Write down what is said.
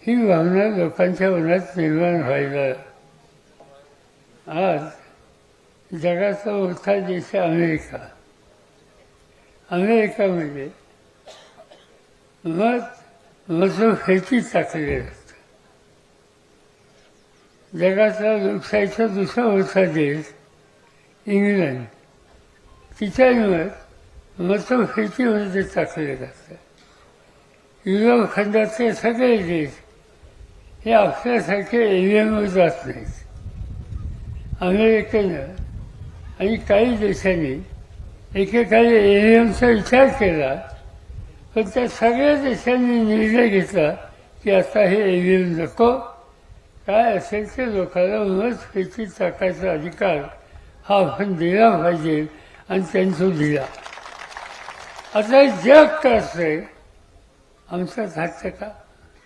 ही भावना लोकांच्या मनात निर्माण व्हायला. आज जगाचा मोठा देश आहे अमेरिका. अमेरिकामध्ये मत मतभेदी टाकलेलं असतं. जगाचा लोकशाहीचा दुसरा मोठा देश इंग्लंड. तिच्यामुळे मतभेदीमध्ये टाकलेलं असतं. युरोप खंडातले सगळे देश हे आपल्यासारखे एव्हीएमवर जात नाहीत. अमेरिकेनं आणि काही देशांनी एकेकाळी एव्हीएमचा विचार केला पण त्या सगळ्या देशांनी निर्णय घेतला की आता हे एव्हीएम नको. काय असेल ते लोकांना मत फेकी टाकायचा अधिकार हा आपण दिला पाहिजे आणि त्यांचा दिला. आता जग कसं आहे? आमचा घातलं का?